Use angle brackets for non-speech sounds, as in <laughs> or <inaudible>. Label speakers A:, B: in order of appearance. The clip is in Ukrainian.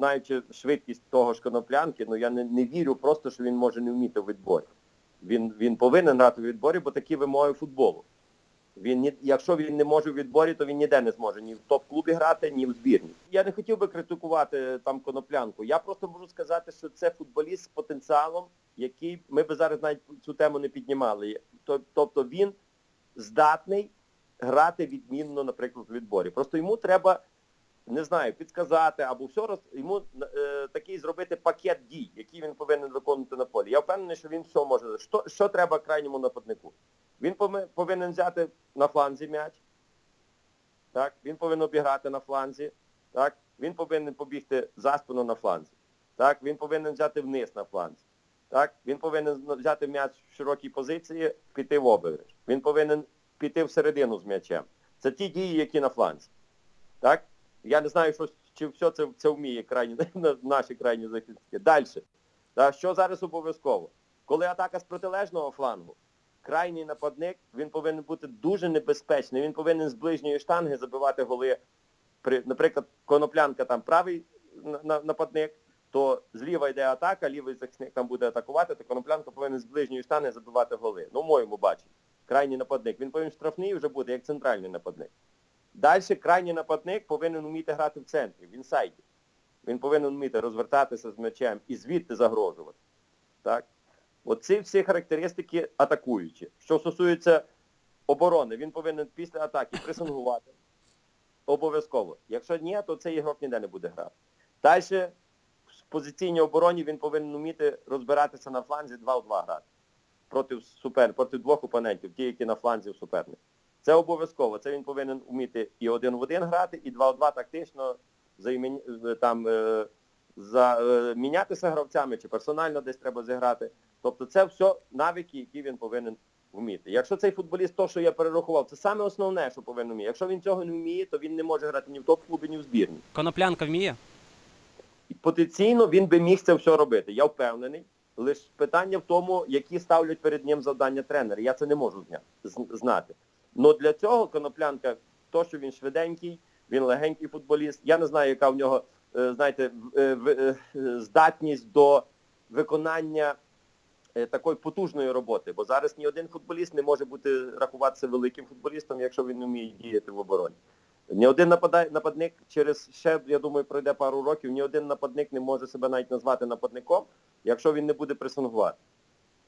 A: знаючи швидкість того ж коноплянки, ну я не, не вірю просто, що він може не вміти в відборі. Він, він повинен грати в відборі, бо такі вимоги футболу. Він якщо він не може в відборі, то він ніде не зможе ні в топ-клубі грати, ні в збірні. Я не хотів би критикувати там коноплянку. Я просто можу сказати, що це футболіст з потенціалом, який ми би зараз навіть цю тему не піднімали. Тобто він здатний грати відмінно, наприклад, в відборі. Просто йому треба, не знаю, підказати або все роз йому е, такий зробити пакет дій, який він повинен виконувати на полі. Я впевнений, що він все може. Що, що треба крайньому нападнику? Він повинен взяти на фланзі м'яч. Так, він повинен обіграти на фланзі. Так, він повинен побігти за спину на фланзі. Так, він повинен взяти вниз на фланзі. Так, він повинен взяти м'яч в широкій позиції, піти в обіграш. Він повинен піти всередину з м'ячем. Це ті дії, які на фланзі. Так? Я не знаю, що, чи все це, це вміє крайні, <laughs> наші крайні захисники. Далі. Так, що зараз обов'язково? Коли атака з протилежного флангу, крайній нападник, він повинен бути дуже небезпечний. Він повинен з ближньої штанги забивати голи. При, наприклад, коноплянка там правий на- на- нападник, то зліва йде атака, лівий захисник там буде атакувати, то коноплянка повинен з ближньої штанги забивати голи. Ну, моєму баченні. Крайній нападник. Він повинен штрафний вже бути, як центральний нападник. Далі крайній нападник повинен вміти грати в центрі, в інсайді. Він повинен вміти розвертатися з м'ячем і звідти загрожувати. Так? Оці всі характеристики атакуючі. Що стосується оборони, він повинен після атаки пресингувати. Обов'язково. Якщо ні, то цей ігрок ніде не буде грати. Далі в позиційній обороні він повинен вміти розбиратися на фланзі 2 в 2 грати. Проти супер, проти двох опонентів, ті, які на фланзі в суперник. Це обов'язково. Це він повинен вміти і один в один грати, і два в два тактично там, е, за, е, мінятися гравцями чи персонально десь треба зіграти. Тобто це все навики, які він повинен вміти. Якщо цей футболіст, то, що я перерахував, це саме основне, що повинен вміти. Якщо він цього не вміє, то він не може грати ні в топ-клубі, ні в збірні.
B: Коноплянка вміє?
A: І потенційно він би міг це все робити. Я впевнений. Лише питання в тому, які ставлять перед ним завдання тренери. Я це не можу знати. Но для цього коноплянка, то, що він швиденький, він легенький футболіст. Я не знаю, яка в нього, е, знаєте, е, е, здатність до виконання такої потужної роботи. Бо зараз ні один футболіст не може бути рахуватися великим футболістом, якщо він вміє діяти в обороні. Ні один нападник через ще, я думаю, пройде пару років, ні один нападник не може себе навіть назвати нападником, якщо він не буде пресингувати.